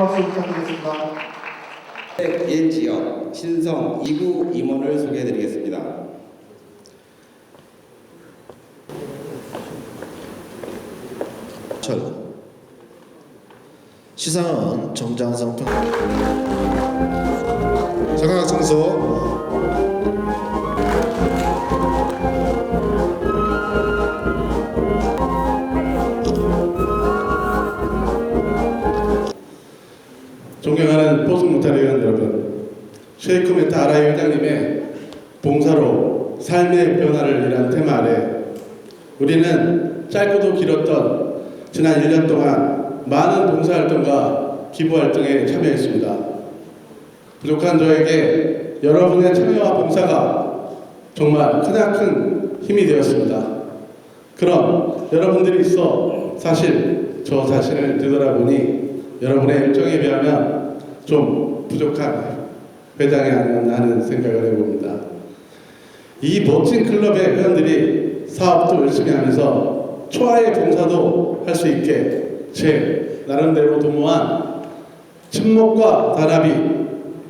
한 말씀 부탁드리겠습니다. 옛 지역 신성 2구 임원을 소개해드리겠습니다. 철 시상은 정장성 통 장학 청소 쉐이크 메타 아라이 회장님의 봉사로 삶의 변화를 위한 테마 아래 우리는 짧고도 길었던 지난 1년 동안 많은 봉사활동과 기부활동에 참여했습니다. 부족한 저에게 여러분의 참여와 봉사가 정말 크나큰 힘이 되었습니다. 그럼 여러분들이 있어 사실 저 자신을 되돌아보니 여러분의 열정에 비하면 좀 부족한 회장이 아니었나 하는 생각을 해봅니다. 이 멋진 클럽의 회원들이 사업도 열심히 하면서 초아의 봉사도 할 수 있게 제 나름대로 도모한 친목과 단합이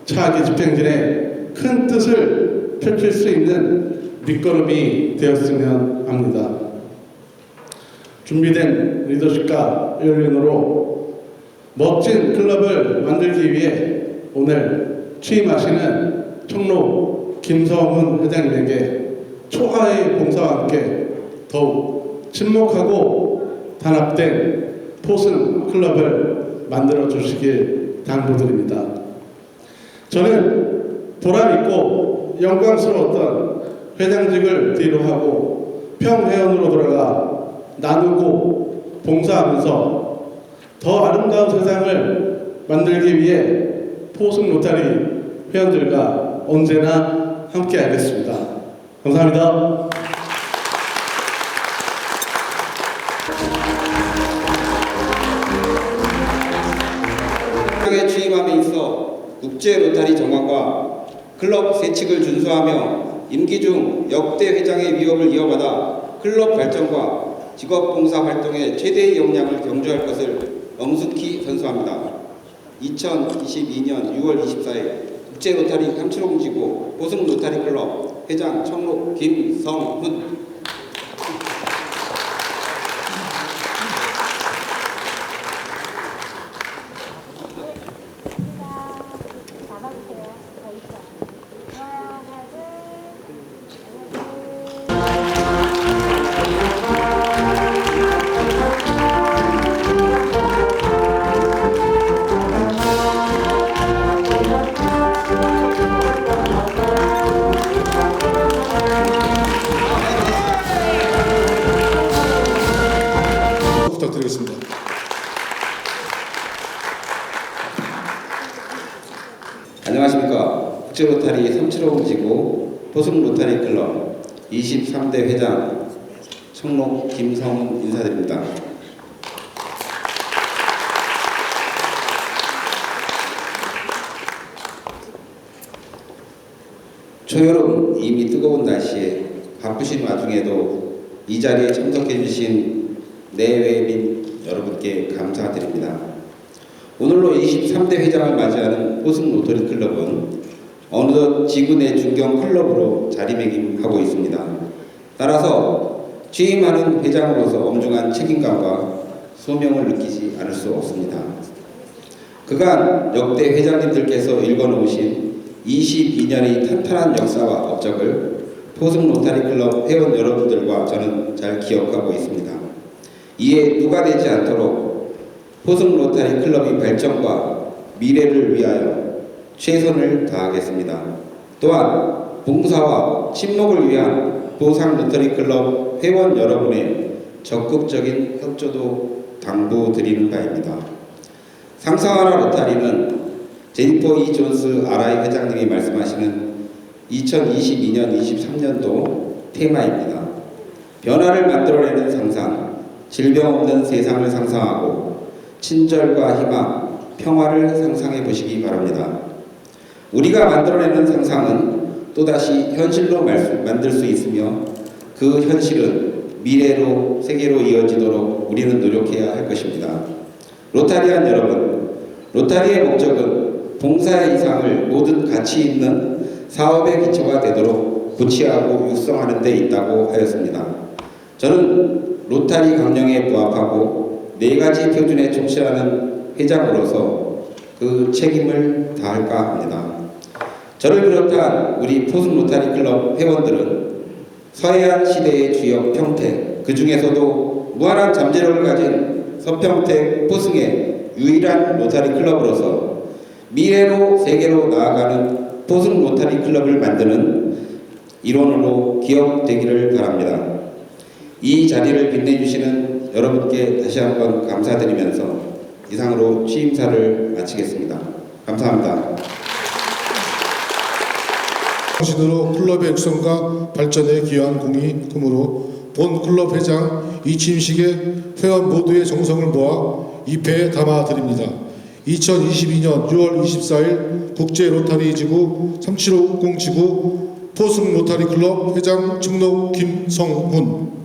차기 집행진의 큰 뜻을 펼칠 수 있는 밑거름이 되었으면 합니다. 준비된 리더십과 열린으로 멋진 클럽을 만들기 위해 오늘 취임하시는 총로 김성훈 회장님에게 초하의 봉사와 함께 더욱 친목하고 단합된 포승 클럽을 만들어 주시길 당부드립니다. 저는 보람 있고 영광스러웠던 회장직을 뒤로 하고 평회원으로 돌아가 나누고 봉사하면서 더 아름다운 세상을 만들기 위해 포승 로타리 회원들과 언제나 함께 하겠습니다. 감사합니다. 회장에 취임함에 있어 국제 로타리 정관과 클럽 세칙을 준수하며 임기 중 역대 회장의 위협을 이어받아 클럽 발전과 직업 봉사 활동에 최대의 역량을 경주할 것을 엄숙히 선수합니다. 2022년 6월 24일 국제 로타리 함치롱지구 보승 로타리 클럽 회장 청록 김성훈 드리겠습니다. 안녕하십니까. 국제로타리 375 지구 포승 로타리 클럽 23대 회장 청록 김성훈 인사드립니다. 초여름 이미 뜨거운 날씨에 바쁘신 와중에도 이 자리에 참석해 주신 내외민 여러분께 감사드립니다. 오늘로 23대 회장을 맞이하는 포승 로터리 클럽은 어느덧 지구 내 중견 클럽으로 자리매김하고 있습니다. 따라서 취임하는 회장으로서 엄중한 책임감과 소명을 느끼지 않을 수 없습니다. 그간 역대 회장님들께서 일궈놓으신 22년의 탄탄한 역사와 업적을 포승 로타리 클럽 회원 여러분들과 저는 잘 기억하고 있습니다. 이에 누가 되지 않도록 포승 로타리 클럽의 발전과 미래를 위하여 최선을 다하겠습니다. 또한 봉사와 친목을 위한 보상 로터리 클럽 회원 여러분의 적극적인 협조도 당부드리는 바입니다. 상상하라 로타리는 제니퍼 이 존스 아라이 회장님이 말씀하시는 2022년 23년도 테마입니다. 변화를 만들어내는 상상, 질병 없는 세상을 상상하고 친절과 희망, 평화를 상상해 보시기 바랍니다. 우리가 만들어내는 상상은 또다시 현실로 말- 만들 수 있으며 그 현실은 미래로 세계로 이어지도록 우리는 노력해야 할 것입니다. 로타리안 여러분, 로타리의 목적은 봉사의 이상을 모든 가치 있는 사업의 기초가 되도록 구치하고 육성하는 데 있다고 하였습니다. 저는 로타리 강령에 부합하고 네 가지 표준에 충실하는 회장으로서 그 책임을 다할까 합니다. 저를 비롯한 우리 포승 로타리 클럽 회원들은 서해안 시대의 주역 평택, 그 중에서도 무한한 잠재력을 가진 서평택 포승의 유일한 로타리 클럽으로서 미래로 세계로 나아가는 포승 로타리 클럽을 만드는 일원으로 기억되기를 바랍니다. 이 자리를 빛내주시는 여러분께 다시 한번 감사드리면서 이상으로 취임사를 마치겠습니다. 감사합니다. 당신으로 클럽의 육성과 발전에 기여한 공이 크므로 본 클럽 회장 이침식에 회원 모두의 정성을 모아 입회에 담아드립니다. 2022년 6월 24일 국제 로타리 지구 3750 지구 포승 로타리 클럽 회장 충록 김성훈